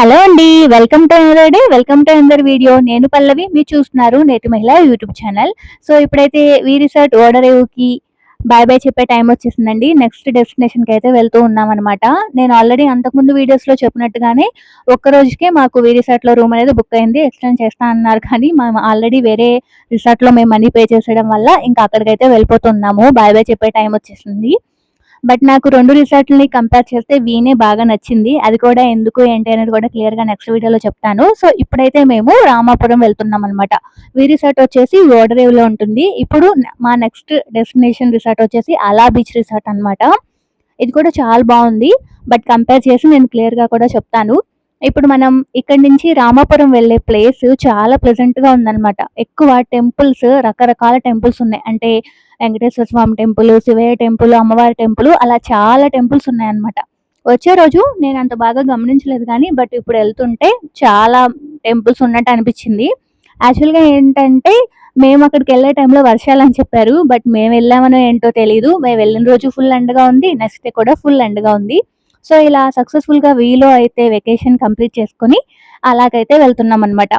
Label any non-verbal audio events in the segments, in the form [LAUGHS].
Hello అండి welcome to another day welcome to another video నేను పల్లవి మీరు చూస్తున్నారు నేటి మహిళ యూట్యూబ్ ఛానల్. సో ఇప్పుడైతే వీ రిసార్ట్ ఓడరేవుకి బాయ్ బాయ్ చెప్పే టైం వచ్చేసిందండి. నెక్స్ట్ డెస్టినేషన్కి అయితే వెళ్తూ ఉన్నాం అనమాట నేను ఆల్రెడీ అంతకుముందు వీడియోస్లో చెప్పినట్టుగానే ఒక్క రోజుకే మాకు వీ రిసార్ట్లో రూమ్ అనేది బుక్ అయింది. ఎక్స్టెండ్ చేస్తా అన్నారు కానీ మేము ఆల్రెడీ వేరే రిసార్ట్లో మేము మనీ పే చేసేయడం వల్ల ఇంకా అక్కడికైతే వెళ్ళిపోతున్నాము. బాయ్ బాయ్ చెప్పే టైం వచ్చేసింది. బట్ నాకు రెండు రిసార్ట్లని కంపేర్ చేస్తే వీనే బాగా నచ్చింది. అది కూడా ఎందుకు ఏంటి అనేది కూడా క్లియర్గా నెక్స్ట్ వీడియోలో చెప్తాను. సో ఇప్పుడైతే మేము రామాపురం వెళ్తున్నాం అనమాట వీ రిసార్ట్ వచ్చేసి ఓడరేవ్లో ఉంటుంది. ఇప్పుడు మా నెక్స్ట్ డెస్టినేషన్ రిసార్ట్ వచ్చేసి అలా బీచ్ రిసార్ట్ అనమాట ఇది కూడా చాలా బాగుంది. బట్ కంపేర్ చేసి నేను క్లియర్గా కూడా చెప్తాను. ఇప్పుడు మనం ఇక్కడి నుంచి రామాపురం వెళ్ళే ప్లేస్ చాలా ప్లెజెంట్గా ఉందన్నమాట. ఎక్కువ టెంపుల్స్ రకరకాల టెంపుల్స్ ఉన్నాయి. అంటే వెంకటేశ్వర స్వామి టెంపుల్ శివయ్య టెంపుల్ అమ్మవారి టెంపుల్ అలా చాలా టెంపుల్స్ ఉన్నాయన్నమాట. వచ్చే రోజు నేను అంత బాగా గమనించలేదు కానీ బట్ ఇప్పుడు వెళ్తుంటే చాలా టెంపుల్స్ ఉన్నట్టు అనిపించింది. యాక్చువల్గా ఏంటంటే మేము అక్కడికి వెళ్ళే టైంలో వర్షాలు అని చెప్పారు బట్ మేము వెళ్ళామనో ఏంటో తెలియదు మేము వెళ్ళిన రోజు ఫుల్ ఎండగా ఉంది నెక్స్ట్ డే కూడా ఫుల్ ఎండగా ఉంది. సో ఇలా సక్సెస్ఫుల్గా వీలో అయితే వెకేషన్ కంప్లీట్ చేసుకొని అలాగైతే వెళ్తున్నాం అనమాట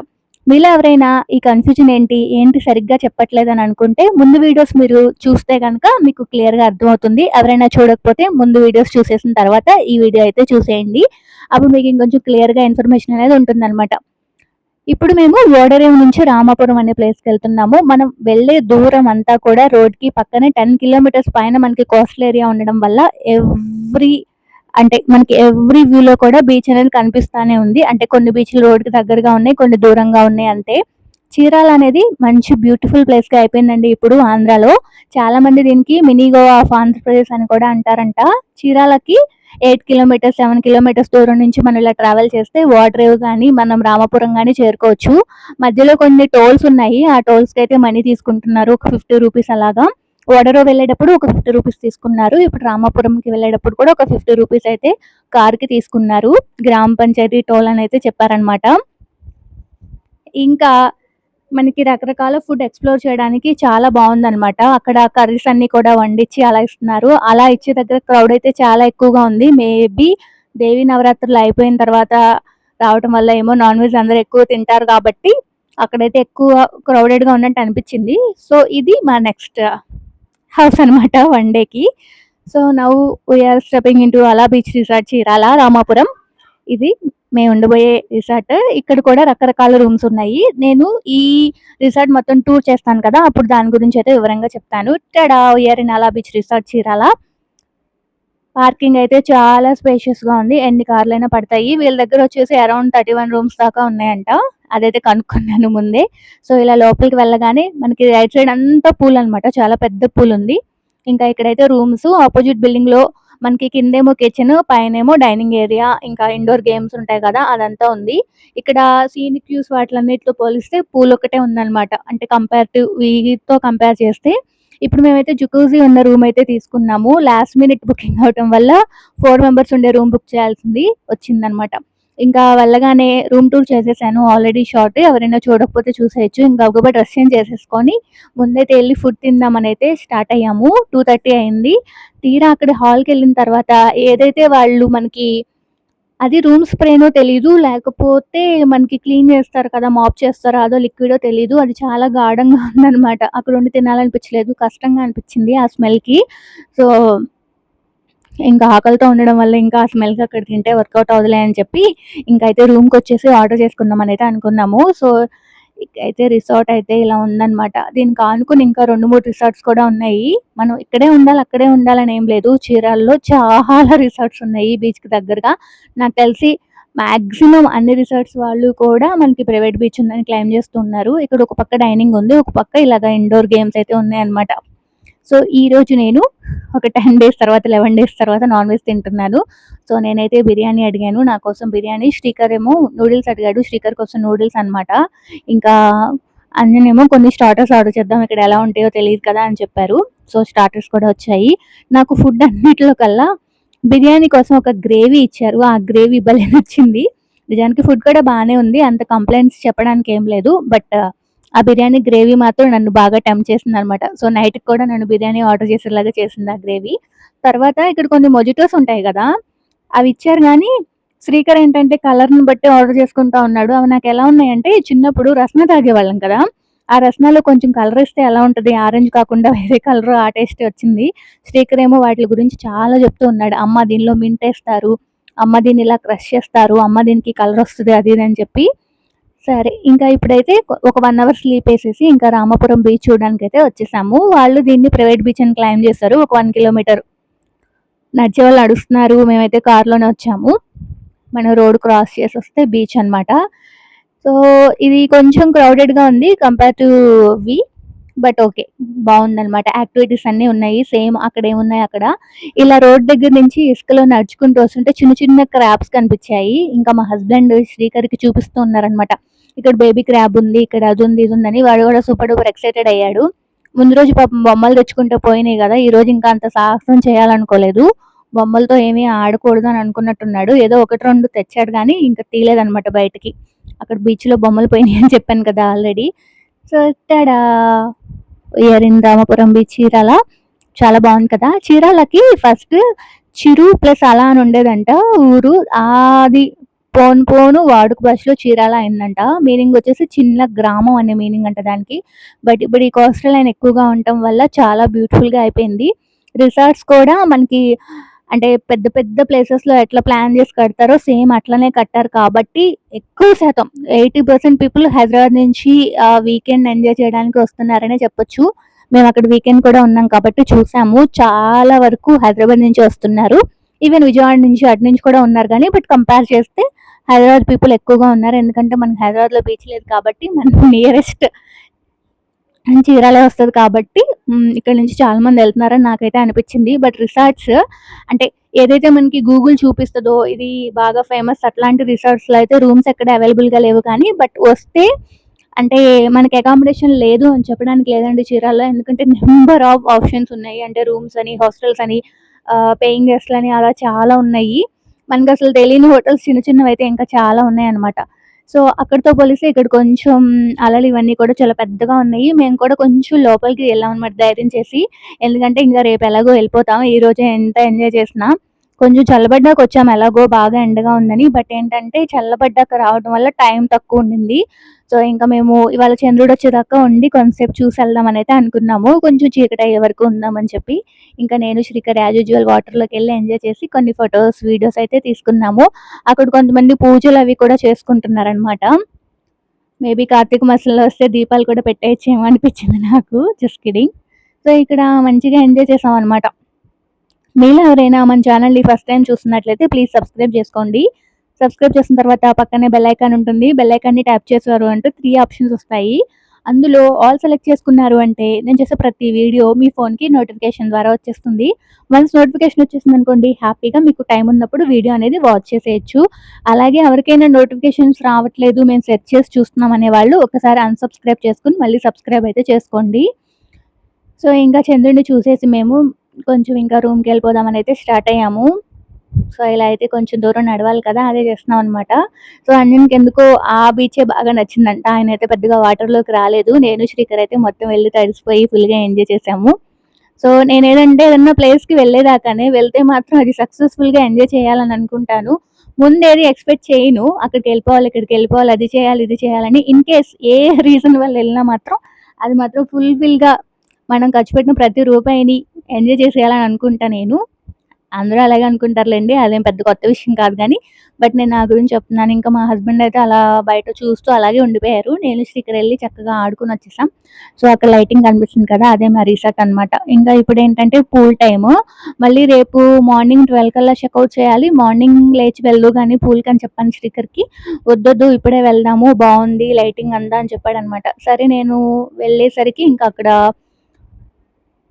మీలో ఎవరైనా ఈ కన్ఫ్యూజన్ ఏంటి ఏంటి సరిగ్గా చెప్పట్లేదు అని అనుకుంటే ముందు వీడియోస్ మీరు చూస్తే కనుక మీకు క్లియర్గా అర్థమవుతుంది. ఎవరైనా చూడకపోతే ముందు వీడియోస్ చూసేసిన తర్వాత ఈ వీడియో అయితే చూసేయండి. అప్పుడు మీకు ఇంకొంచెం క్లియర్గా ఇన్ఫర్మేషన్ అనేది ఉంటుందన్నమాట. ఇప్పుడు మేము ఓడరేవు నుంచి రామాపురం అనే ప్లేస్కి వెళ్తున్నాము. మనం వెళ్ళే దూరం అంతా కూడా రోడ్కి పక్కనే టెన్ కిలోమీటర్స్ పైన మనకి కోస్టల్ ఏరియా ఉండడం వల్ల ఎవ్రీ అంటే మనకి ఎవ్రీ వ్యూలో కూడా బీచ్ అనేది కనిపిస్తానే ఉంది. అంటే కొన్ని బీచ్లు రోడ్కి దగ్గరగా ఉన్నాయి కొన్ని దూరంగా ఉన్నాయి అంతే. చీరాల అనేది మంచి బ్యూటిఫుల్ ప్లేస్గా అయిపోయిందండి ఇప్పుడు ఆంధ్రాలో. చాలా మంది దీనికి మినీ గోవా ఆఫ్ ఆంధ్రప్రదేశ్ అని కూడా అంటారంట. చీరాలకి ఎయిట్ కిలోమీటర్స్ సెవెన్ కిలోమీటర్స్ దూరం నుంచి మనం ఇలా ట్రావెల్ చేస్తే వాటర్ కానీ మనం రామపురం కానీ చేరుకోవచ్చు. మధ్యలో కొన్ని టోల్స్ ఉన్నాయి. ఆ టోల్స్కి అయితే మనీ తీసుకుంటున్నారు. ఒక ఫిఫ్టీ రూపీస్ అలాగా. వడరో వెళ్ళేటప్పుడు ఒక ఫిఫ్టీ రూపీస్ తీసుకున్నారు. ఇప్పుడు రామాపురంకి వెళ్ళేటప్పుడు కూడా ఒక ఫిఫ్టీ రూపీస్ అయితే కార్కి తీసుకున్నారు. గ్రామ పంచాయతీ టోల్ అని అయితే చెప్పారనమాట ఇంకా మనకి రకరకాల ఫుడ్ ఎక్స్ప్లోర్ చేయడానికి చాలా బాగుందన్నమాట. అక్కడ కర్రీస్ అన్ని కూడా వండించి అలా ఇస్తున్నారు. అలా ఇచ్చే దగ్గర క్రౌడ్ అయితే చాలా ఎక్కువగా ఉంది. మేబీ దేవి నవరాత్రులు అయిపోయిన తర్వాత రావటం వల్ల ఏమో నాన్ వెజ్ అందరు ఎక్కువ తింటారు కాబట్టి అక్కడైతే ఎక్కువ క్రౌడెడ్గా ఉన్నట్టు అనిపించింది. సో ఇది మా నెక్స్ట్ హౌస్ అనమాట వన్ డేకి so now we're stepping into Ala beach resort Chirala Ramapuram ఇది మేము ఉండబోయే రిసార్ట్ ఇక్కడ కూడా రకరకాల రూమ్స్ ఉన్నాయి. నేను ఈ రిసార్ట్ మొత్తం టూర్ చేస్తాను కదా అప్పుడు దాని గురించి అయితే వివరంగా చెప్తాను. Tada here in Ala beach resort Chirala parking అయితే చాలా స్పేషియస్గా ఉంది. ఎన్ని కార్లైనా పడతాయి. వీళ్ళ దగ్గర వచ్చేసి అరౌండ్ థర్టీ వన్ రూమ్స్ దాకా ఉన్నాయంట. అదైతే కనుక్కున్నాను ముందే. సో ఇలా లోపలికి వెళ్ళగానే మనకి రైట్ సైడ్ అంతా పూల్ అనమాట చాలా పెద్ద పూల్ ఉంది. ఇంకా ఇక్కడైతే రూమ్స్ ఆపోజిట్ బిల్డింగ్లో మనకి కిందేమో కిచెన్ పైనేమో డైనింగ్ ఏరియా ఇంకా ఇండోర్ గేమ్స్ ఉంటాయి కదా అదంతా ఉంది. ఇక్కడ సీనిక్ వ్యూస్ వాటిలన్నిటితో పోలిస్తే పూల్ ఒకటే ఉందన్నమాట. అంటే కంపేర్ టు వీటితో కంపేర్ చేస్తే ఇప్పుడు మేమైతే జుకూజీ ఉన్న రూమ్ అయితే తీసుకున్నాము. లాస్ట్ మినిట్ బుకింగ్ అవటం వల్ల ఫోర్ మెంబర్స్ ఉండే రూమ్ బుక్ చేయాల్సింది వచ్చిందనమాట ఇంకా వెళ్ళగానే రూమ్ టూర్ చేసేసాను. ఆల్రెడీ షార్ట్ ఎవరైనా చూడకపోతే చూసేయచ్చు. ఇంకా ఒక డ్రెస్ చేంజ్ చేసేసుకొని ముందైతే వెళ్ళి ఫుడ్ తిందామని అయితే స్టార్ట్ అయ్యాము. టూ థర్టీ అయింది. తీరా అక్కడ హాల్కి వెళ్ళిన తర్వాత ఏదైతే వాళ్ళు మనకి అది రూమ్ స్ప్రేనో తెలీదు లేకపోతే మనకి క్లీన్ చేస్తారు కదా మాప్ చేస్తారా అదో లిక్విడో తెలీదు. అది చాలా గాఢంగా [LAUGHS] ఉందన్నమాట. అక్కడ ఉండి తినాలనిపించలేదు కష్టంగా అనిపించింది ఆ స్మెల్కి. సో ఇంకా ఆకలితో ఉండడం వల్ల ఇంకా ఆ స్మెల్కి అక్కడ తింటే వర్కౌట్ అవ్వలే అని చెప్పి ఇంకా అయితే రూమ్కి వచ్చేసి ఆర్డర్ చేసుకుందాం అని అయితే అనుకున్నాము. సో అయితే రిసార్ట్ అయితే ఇలా ఉందన్నమాట. దీనికి ఆనుకుని ఇంకా రెండు మూడు రిసార్ట్స్ కూడా ఉన్నాయి. మనం ఇక్కడే ఉండాలి అక్కడే ఉండాలని ఏం లేదు. చీరాల్లో చాలా [LAUGHS] రిసార్ట్స్ ఉన్నాయి బీచ్కి దగ్గరగా. నాకు తెలిసి మాక్సిమం అన్ని రిసార్ట్స్ వాళ్ళు కూడా మనకి ప్రైవేట్ బీచ్ ఉందని క్లైమ్ చేస్తున్నారు ఇక్కడ ఒక పక్క డైనింగ్ ఉంది ఒక పక్క ఇలాగ ఇండోర్ గేమ్స్ అయితే ఉన్నాయి అన్నమాట. సో ఈ రోజు నేను ఒక టెన్ డేస్ తర్వాత లెవెన్ డేస్ తర్వాత నాన్ వెజ్ తింటున్నాను. సో నేనైతే బిర్యానీ అడిగాను. నా కోసం బిర్యానీ శ్రీకర్ ఏమో నూడిల్స్ అడిగాడు. శ్రీకర్ కోసం నూడిల్స్ అనమాట ఇంకా అన్ననేమో కొన్ని స్టార్టర్స్ ఆర్డర్ చేద్దాం ఇక్కడ ఎలా ఉంటాయో తెలియదు కదా అని చెప్పారు. సో స్టార్టర్స్ కూడా వచ్చాయి. నాకు ఫుడ్ అన్నిటిలో కల్లా బిర్యానీ కోసం ఒక గ్రేవీ ఇచ్చారు. ఆ గ్రేవీ భలే నచ్చింది. నిజానికి ఫుడ్ కూడా బాగానే ఉంది. అంత కంప్లైంట్స్ చెప్పడానికి ఏం లేదు. బట్ ఆ బిర్యానీ గ్రేవీ మాత్రం నన్ను బాగా టెంప్ చేసింది అనమాట సో నైట్ కూడా నన్ను బిర్యానీ ఆర్డర్ చేసేలాగా చేసింది ఆ గ్రేవీ తర్వాత ఇక్కడ కొన్ని మొజిటోస్ ఉంటాయి కదా అవి ఇచ్చారు కానీ శ్రీకర్ ఏంటంటే కలర్‌ని బట్టి ఆర్డర్ చేసుకుంటా ఉన్నాడు. అవి నాకు ఎలా ఉన్నాయంటే చిన్నప్పుడు రస్నా తాగేవాళ్ళం కదా! ఆ రస్నాలో కొంచెం కలర్ ఇస్తే ఎలా ఉంటది? ఆరెంజ్ కాకుండా వేరే కలర్ ఆ టేస్ట్ వచ్చింది. శ్రీకర్ ఏమో వాటి గురించి చాలా చెప్తూ ఉన్నాడు. అమ్మ దీనిలో మింట్ వేస్తారు అమ్మ దీన్ని ఇలా క్రష్ చేస్తారు. అమ్మ దీనికి కలర్ వస్తుంది అది ఇది అని చెప్పి. సరే ఇంకా ఇప్పుడైతే ఒక వన్ అవర్ స్లీప్ వేసేసి ఇంకా రామాపురం బీచ్ చూడడానికి అయితే వచ్చేసాము. వాళ్ళు దీన్ని ప్రైవేట్ బీచ్ అని క్లెయిమ్ చేస్తారు. ఒక వన్ కిలోమీటర్. నడిచే వాళ్ళు నడుస్తున్నారు. మేమైతే కార్‌లోనే వచ్చాము. మనం రోడ్ క్రాస్ చేసి వస్తే బీచ్ అన్నమాట. సో, ఇది కొంచెం క్రౌడెడ్‌గా ఉంది compare to V. But okay. బాగుందనమాట యాక్టివిటీస్ అన్నీ ఉన్నాయి. సేమ్ అక్కడేమున్నాయి అక్కడ. ఇలా రోడ్ దగ్గర నుంచి ఇసుకలో నడుచుకుంటూ వస్తుంటే చిన్న చిన్న క్రాబ్స్ కనిపించాయి. ఇంకా మా హస్బెండ్ శ్రీకర్‌కి చూపిస్తూ ఉన్నారనమాట ఇక్కడ బేబీ క్రాబ్ ఉంది. ఇక్కడ అదుంది, ఉందని వాడు కూడా సూపర్ డూపర్ ఎక్సైటెడ్ అయ్యాడు. ముందు రోజు పాపం బొమ్మలు తెచ్చుకుంటే పోయినాయి కదా ఈ రోజు ఇంకా అంత సాహసం చేయాలనుకోలేదు. బొమ్మలతో ఏమీ ఆడకూడదు అని అనుకున్నట్టున్నాడు. ఏదో 1, 2 తెచ్చాడు కానీ ఇంకా తీయలేదనమాట బయటికి. అక్కడ బీచ్‌లో బొమ్మలు పోయినాయి అని చెప్పాను కదా already. So, tada! Here in Ramapuram beach Chirala. చాలా బాగుంది కదా! చీరాలకి ఫస్ట్ చిరు ప్లస్ అలా అని ఉండేదంట ఊరు. అది పోను పోను వాడుక భాషలో చీరాల అయిందంట. మీనింగ్ వచ్చేసి చిన్న గ్రామం అనే మీనింగ్ అంట దానికి. బట్ ఇప్పుడు ఈ కోస్టల్ లైన్ ఎక్కువగా ఉండటం వల్ల చాలా బ్యూటిఫుల్‌గా అయిపోయింది. రిసార్ట్స్ కూడా మనకి అంటే పెద్ద పెద్ద ప్లేసెస్‌లో ఎట్లా ప్లాన్ చేసి కడతారో సేమ్ అట్లనే కట్టారు కాబట్టి ఎక్కువ శాతం 80% పీపుల్ హైదరాబాద్ నుంచి వీకెండ్ ఎంజాయ్ చేయడానికి వస్తున్నారనే చెప్పొచ్చు. మేము అక్కడ వీకెండ్ కూడా ఉన్నాం కాబట్టి చూసాము. చాలా వరకు హైదరాబాద్ నుంచి వస్తున్నారు. ఈవెన్ విజయవాడ నుంచి అటు నుంచి కూడా ఉన్నారు కానీ బట్ కంపేర్ చేస్తే హైదరాబాద్ పీపుల్ ఎక్కువగా ఉన్నారు. ఎందుకంటే మనకి హైదరాబాద్‌లో బీచ్ లేదు కాబట్టి మనం నియరెస్ట్ చీరాలే వస్తుంది కాబట్టి ఇక్కడ నుంచి చాలా మంది వెళ్తున్నారని నాకైతే అనిపించింది. బట్ రిసార్ట్స్ అంటే ఏదైతే మనకి గూగుల్ చూపిస్తుందో ఇది బాగా ఫేమస్ అట్లాంటి రిసార్ట్స్‌లో అయితే రూమ్స్ ఎక్కడ అవైలబుల్‌గా లేవు కానీ బట్ వస్తే అంటే మనకి అకామిడేషన్ లేదు అని చెప్పడానికి లేదండి చీరాల్లో. ఎందుకంటే నెంబర్ ఆఫ్ ఆప్షన్స్ ఉన్నాయి. అంటే రూమ్స్ అని, హాస్టల్స్ అని, పేయింగ్ గెస్ట్లు అని అలా చాలా ఉన్నాయి. మనకసలు తెలియని హోటల్స్ చిన్న చిన్నవి అయితే ఇంకా చాలా ఉన్నాయి అన్నమాట సో, అక్కడితో పోలిస్తే ఇక్కడ కొంచెం అలలు ఇవన్నీ కూడా చాలా పెద్దగా ఉన్నాయి. మేము కూడా కొంచెం లోపలికి ఎళ్ళామన్నమాట ధైర్యం చేసి. ఎందుకంటే ఇంకా రేపు ఎలాగో ఎళ్ళిపోతాం. ఈరోజే ఎంత ఎంజాయ్ చేసినా. కొంచెం చల్లబడ్డాక వచ్చాము ఎలాగో బాగా ఎండగా ఉందని. బట్ ఏంటంటే చల్లబడ్డాక రావడం వల్ల టైం తక్కువ ఉండింది. సో, ఇంకా మేము ఇవాళ చంద్రుడు వచ్చేదాకా ఉండి కొంతసేపు చూసి వెళ్దామని అయితే అనుకున్నాము. కొంచెం చీకటి అయ్యే వరకు ఉందామని చెప్పి. ఇంకా నేను శ్రీకర్ యాజ్ యూజువల్ వాటర్‌లోకెళ్ళి ఎంజాయ్ చేసి కొన్ని ఫొటోస్ వీడియోస్ అయితే తీసుకున్నాము. అక్కడ కొంతమంది పూజలు అవి కూడా చేసుకుంటున్నారనమాట మేబీ కార్తీక మాసంలో వస్తే దీపాలు కూడా పెట్టేయచ్చేమో అనిపించింది నాకు. Just kidding. సో, ఇక్కడ మంచిగా ఎంజాయ్ చేసాం అనమాట మీలో ఎవరైనా మన ఛానల్ని ఫస్ట్ టైం చూస్తున్నట్లయితే ప్లీజ్ సబ్స్క్రైబ్ చేసుకోండి. సబ్స్క్రైబ్ చేసిన తర్వాత పక్కనే బెల్ ఐకాన్ ఉంటుంది. బెల్ ఐకాన్‌ని ట్యాప్ చేశారు అంటే త్రీ ఆప్షన్స్ వస్తాయి. అందులో ఆల్ సెలెక్ట్ చేసుకున్నారు అంటే నేను చేసే ప్రతి వీడియో మీ ఫోన్‌కి నోటిఫికేషన్ ద్వారా వచ్చేస్తుంది. వన్స్ నోటిఫికేషన్ వచ్చేసింది అనుకోండి హ్యాపీగా మీకు టైం ఉన్నప్పుడు వీడియో అనేది వాచ్ చేసేయచ్చు అలాగే ఎవరికైనా నోటిఫికేషన్స్ రావట్లేదు మేము సెర్చ్ చేసి చూస్తున్నాం అనేవాళ్ళు ఒకసారి అన్‌సబ్స్క్రైబ్ చేసుకుని మళ్ళీ సబ్స్క్రైబ్ అయితే చేసుకోండి. సో, ఇంకా చంద్రుడిని చూసేసి మేము కొంచెం ఇంకా రూమ్కి వెళ్ళిపోదామని అయితే స్టార్ట్ అయ్యాము. సో, ఇలా అయితే కొంచెం దూరం నడవాలి కదా! అదే చేస్తున్నాం అనమాట సో, అంజన్‌కి ఎందుకో ఆ బీచే బాగా నచ్చిందంట. ఆయన అయితే పెద్దగా వాటర్‌లోకి రాలేదు. నేను, శ్రీకర్ అయితే మొత్తం వెళ్ళి తడిసిపోయి ఫుల్‌గా ఎంజాయ్ చేసాము. సో, నేను ఏదంటే ఏదన్నా ప్లేస్‌కి వెళ్ళేదాకానే వెళ్తే మాత్రం అది సక్సెస్‌ఫుల్‌గా ఎంజాయ్ చేయాలని అనుకుంటాను. ముందేది ఎక్స్‌పెక్ట్ చేయను. అక్కడికెళ్ళిపోవాలి, ఇక్కడికెళ్ళిపోవాలి, అది చేయాలి, ఇది చేయాలని. ఇన్ కేస్ ఏ రీజన్ వల్ల వెళ్ళినా మాత్రం అది మాత్రం ఫుల్‌ఫిల్‌గా మనం ఖర్చు పెట్టిన ప్రతి రూపాయిని ఎంజాయ్ చేసేయాలని అనుకుంటా నేను. అందరూ అలాగే అనుకుంటారులేండి అదేం పెద్ద కొత్త విషయం కాదు కానీ బట్ నేను నా గురించి చెప్తున్నాను. ఇంకా మా హస్బెండ్ అయితే అలా బయట చూస్తూ అలాగే ఉండిపోయారు. నేను, శ్రీకర్ వెళ్ళి చక్కగా ఆడుకొని వచ్చేసాం. సో, అక్కడ లైటింగ్ కనిపిస్తుంది కదా! అదే మా రీసార్ట్ అన్నమాట. ఇంకా ఇప్పుడేంటంటే పూల్ టైము. మళ్ళీ రేపు మార్నింగ్ 12 కల్లా చెక్అవుట్ చేయాలి. మార్నింగ్ లేచి వెళ్ళు కానీ పూల్‌కి అని చెప్పాను శ్రీకర్‌కి. వద్దొద్దు ఇప్పుడే వెళ్దాము బాగుంది లైటింగ్ అందా అని చెప్పాడు అనమాట సరే నేను వెళ్ళేసరికి ఇంకా అక్కడ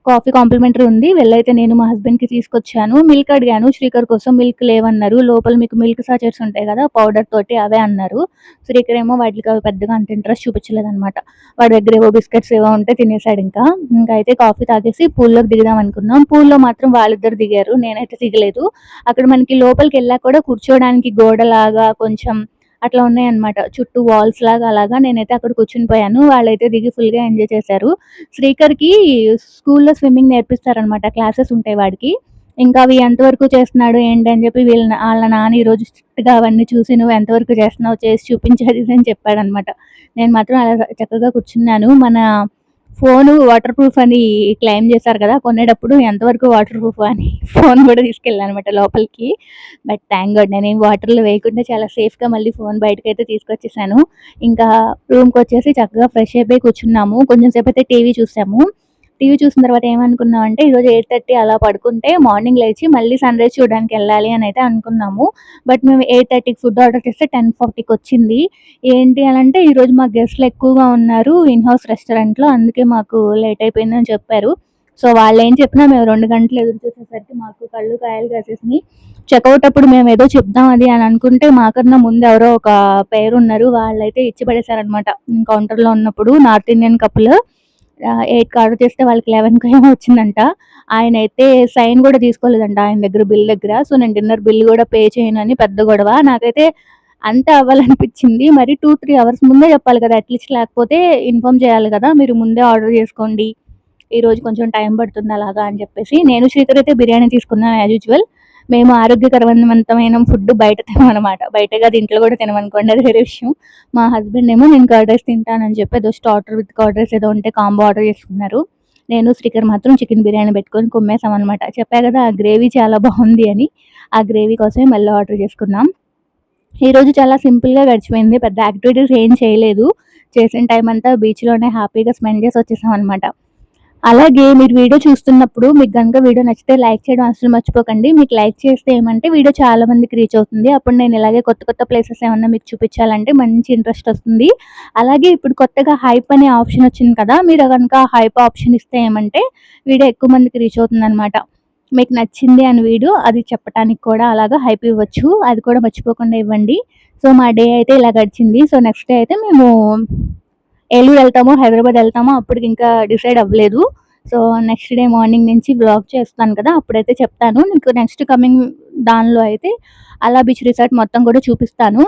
కాఫీ కాంప్లిమెంటరీ ఉంది. వెళ్ళైతే నేను మా హస్బెండ్‌కి తీసుకొచ్చాను. మిల్క్ అడిగాను శ్రీకర్ కోసం మిల్క్ లేవన్నారు. లోపల మీకు మిల్క్ సాచెట్స్ ఉంటాయి కదా! పౌడర్ తోటి అవే అన్నారు. శ్రీకర్ ఏమో వాటికి అవి పెద్దగా అంత ఇంట్రెస్ట్ చూపించలేదన్నమాట. వాడి దగ్గర ఏవో బిస్కెట్స్ ఏవో ఉంటే తినేసాడు ఇంకా ఇంకా అయితే కాఫీ తాగేసి పూల్‌లోకి దిగుదాం అనుకున్నాం. పూల్‌లో మాత్రం వాళ్ళిద్దరు దిగారు. నేనైతే దిగలేదు. అక్కడ మనకి లోపలికి వెళ్ళాక కూడా కూర్చోవడానికి గోడలాగా కొంచెం అట్లా ఉన్నాయన్నమాట. చుట్టూ వాల్స్ లాగా అలాగా నేనైతే అక్కడ కూర్చుని పోయాను. వాళ్ళైతే దిగి ఫుల్‌గా ఎంజాయ్ చేశారు. శ్రీకర్‌కి స్కూల్‌లో స్విమ్మింగ్ నేర్పిస్తారనమాట క్లాసెస్ ఉంటాయి వాడికి. ఇంకా అవి ఎంతవరకు చేస్తున్నాడు ఏంటి అని చెప్పి వీళ్ళ వాళ్ళ నాన్న ఈరోజు స్ట్రిక్ట్గా అవన్నీ చూసి నువ్వు ఎంతవరకు చేస్తున్నావు చేసి చూపించేది అని చెప్పాడనమాట నేను మాత్రం అలా చక్కగా కూర్చున్నాను మన ఫోన్ వాటర్ ప్రూఫ్ అని క్లెయిమ్ చేశారు కదా కొనేటప్పుడు ఎంతవరకు వాటర్ ప్రూఫ్ అని ఫోన్ కూడా తీసుకెళ్ళాను అనమాట లోపలికి. బట్ థ్యాంక్ గాడ్ నేను వాటర్లో వేయకుండా చాలా సేఫ్గా మళ్ళీ ఫోన్ బయటకు అయితే తీసుకొచ్చేసాను. ఇంకా రూమ్కి వచ్చేసి చక్కగా ఫ్రెష్ అయిపోయి కూర్చున్నాము. కొంచెం సేపు అయితే టీవీ చూసాము. టీవీ చూసిన తర్వాత ఏమనుకున్నాం అంటే ఈరోజు ఎయిట్ థర్టీ అలా పడుకుంటే మార్నింగ్ లేచి మళ్ళీ సన్ రైజ్ చూడడానికి వెళ్ళాలి అని అయితే అనుకున్నాము. బట్ మేము ఎయిట్ థర్టీకి ఫుడ్ ఆర్డర్ చేస్తే టెన్ ఫార్టీకి వచ్చింది. ఏంటి అని అంటే ఈరోజు మా గెస్ట్లు ఎక్కువగా ఉన్నారు ఇన్ హౌస్ రెస్టారెంట్లో అందుకే మాకు లేట్ అయిపోయిందని చెప్పారు. సో వాళ్ళు ఏం చెప్పినా మేము రెండు గంటలు ఎదురు చూసేసరికి మాకు కళ్ళు కాయలు కాసేసినాయి. చెక్అవుట్ అప్పుడు మేము ఏదో చెప్దాం అది అని అనుకుంటే మాకన్నా ముందు ఎవరో ఒక పేరు ఉన్నారు. వాళ్ళైతే ఇచ్చి పడేశారనమాట కౌంటర్లో ఉన్నప్పుడు నార్త్ ఇండియన్ కప్పులు ఎయిట్ ఆర్డర్ చేస్తే వాళ్ళకి లెవెన్కి ఏమో వచ్చిందంట. ఆయన అయితే సైన్ కూడా తీసుకోలేదంట ఆయన దగ్గర బిల్ దగ్గర. సో నేను డిన్నర్ బిల్ కూడా పే చేయను అని పెద్ద గొడవ. నాకైతే అంత అవ్వాలనిపించింది. మరి టూ త్రీ అవర్స్ ముందే చెప్పాలి కదా అట్లీస్ట్ లేకపోతే ఇన్ఫామ్ చేయాలి కదా మీరు ముందే ఆర్డర్ చేసుకోండి. ఈరోజు కొంచెం టైం పడుతుంది అలాగా అని చెప్పేసి. నేను శ్రీకర్ అయితే బిర్యానీ తీసుకున్నాను యాజ్ యూజువల్ మేము ఆరోగ్యకరవంతమైన ఫుడ్ బయట తినమనమాట బయట కాదు ఇంట్లో కూడా తినమనుకోండి అది వేరే విషయం. మా హస్బెండ్ ఏమో నేను కర్డ్ రైస్ తింటానని చెప్పి ఏదో స్టార్టర్ విత్ కర్డ్ రైస్ ఏదో ఉంటే కాంబో ఆర్డర్ చేసుకున్నారు. నేను శ్రీకర్ మాత్రం చికెన్ బిర్యానీ పెట్టుకొని కుమ్మేసాం అనమాట చెప్పా కదా ఆ గ్రేవీ చాలా బాగుంది అని. ఆ గ్రేవీ కోసమే మళ్ళీ ఆర్డర్ చేసుకున్నాం. ఈరోజు చాలా సింపుల్గా గడిచిపోయింది. పెద్ద యాక్టివిటీస్ ఏం చేయలేదు. చేసిన టైం అంతా బీచ్లోనే హ్యాపీగా స్పెండ్ చేసి వచ్చేసాం అనమాట అలాగే మీరు వీడియో చూస్తున్నప్పుడు మీకు కనుక వీడియో నచ్చితే లైక్ చేయడం అసలు మర్చిపోకండి. మీకు లైక్ చేస్తే ఏమంటే వీడియో చాలా మందికి రీచ్ అవుతుంది. అప్పుడు నేను ఇలాగే కొత్త కొత్త ప్లేసెస్ ఏమన్నా మీకు చూపించాలంటే మంచి ఇంట్రెస్ట్ వస్తుంది. అలాగే ఇప్పుడు కొత్తగా హైప్ అనే ఆప్షన్ వచ్చింది కదా మీరు కనుక హైప్ ఆప్షన్ ఇస్తే ఏమంటే వీడియో ఎక్కువ మందికి రీచ్ అవుతుంది అనమాట మీకు నచ్చింది అని వీడియో అది చెప్పడానికి కూడా అలాగా హైప్ ఇవ్వచ్చు. అది కూడా మర్చిపోకుండా ఇవ్వండి. సో మా డే అయితే ఇలా గడిచింది. సో నెక్స్ట్ డే అయితే మేము ఏలూరు వెళ్తామో హైదరాబాద్ వెళ్తామో అప్పటికి ఇంకా డిసైడ్ అవ్వలేదు. సో నెక్స్ట్ డే మార్నింగ్ నుంచి బ్లాగ్ చేస్తాను కదా అప్పుడైతే చెప్తాను. నీకు నెక్స్ట్ కమింగ్ దానిలో అయితే అలా బీచ్ రిసార్ట్ మొత్తం కూడా చూపిస్తాను.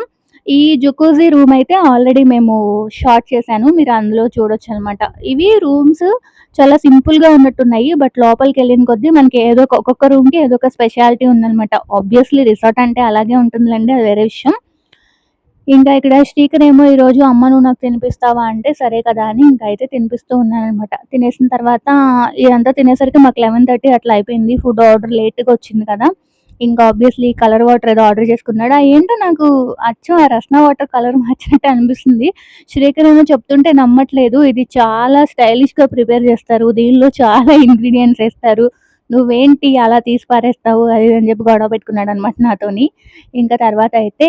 ఈ జుకోజీ రూమ్ అయితే ఆల్రెడీ మేము షార్ట్ చేశాను. మీరు అందులో చూడొచ్చు అనమాట ఇవి రూమ్స్ చాలా సింపుల్గా ఉన్నట్టున్నాయి బట్ లోపలికి వెళ్ళిన కొద్దీ మనకి ఏదో ఒక్కొక్క రూమ్కి ఏదో ఒక స్పెషాలిటీ ఉందనమాట. ఆబ్వియస్లీ రిసార్ట్ అంటే అలాగే ఉంటుందిలేండి అది వేరే విషయం. ఇంకా ఇక్కడ శ్రీకర్ ఏమో ఈరోజు అమ్మ నువ్వు నాకు తినిపిస్తావా అంటే సరే కదా అని ఇంకా అయితే తినిపిస్తూ ఉన్నాను అనమాట తినేసిన తర్వాత ఇదంతా తినేసరికి మాకు లెవెన్ థర్టీ అట్లా అయిపోయింది. ఫుడ్ ఆర్డర్ లేట్గా వచ్చింది కదా. ఇంకా ఆబ్వియస్లీ కలర్ వాటర్ ఏదో ఆర్డర్ చేసుకున్నాడు. ఆ ఏంటో నాకు అచ్చం ఆ రస్నా వాటర్ కలర్ మార్చినట్టు అనిపిస్తుంది. శ్రీకర్ ఏమో చెప్తుంటే నమ్మట్లేదు. ఇది చాలా స్టైలిష్గా ప్రిపేర్ చేస్తారు. దీనిలో చాలా ఇంగ్రీడియంట్స్ వేస్తారు. నువ్వేంటి అలా తీసి పారేస్తావు? అది అని చెప్పి గొడవ పెట్టుకున్నాడు అనమాట నాతోని. ఇంకా తర్వాత అయితే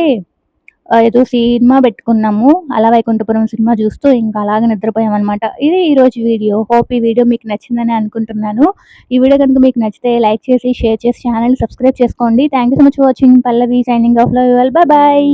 ఏదో సినిమా పెట్టుకున్నాము అలా వైకుంఠపురం సినిమా చూస్తూ ఇంకా అలాగే నిద్రపోయాం అనమాట ఇది ఈరోజు వీడియో. హోప్ ఈ వీడియో మీకు నచ్చిందని అనుకుంటున్నాను. ఈ వీడియో కనుక మీకు నచ్చితే లైక్ చేసి షేర్ చేసి ఛానల్ సబ్స్క్రైబ్ చేసుకోండి. Thank you so much watching Pallavi signing off love bye bye